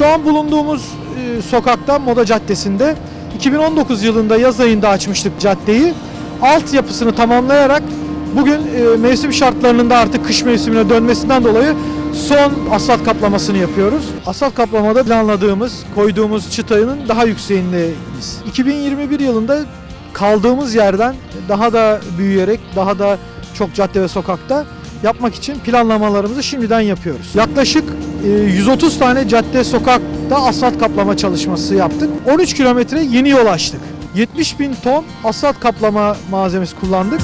Şu an bulunduğumuz e, sokakta Moda Caddesi'nde 2019 yılında yaz ayında açmıştık caddeyi. Altyapısını tamamlayarak bugün e, mevsim şartlarının da artık kış mevsimine dönmesinden dolayı son asfalt kaplamasını yapıyoruz. Asfalt kaplamada planladığımız, koyduğumuz çıtanın daha yükseğindeyiz. 2021 yılında kaldığımız yerden daha da büyüyerek, daha da çok cadde ve sokakta yapmak için planlamalarımızı şimdiden yapıyoruz. Yaklaşık e, 130 tane cadde sokakta asfalt kaplama çalışması yaptık. 13 kilometre yeni yol açtık. 70 bin ton asfalt kaplama malzemesi kullandık.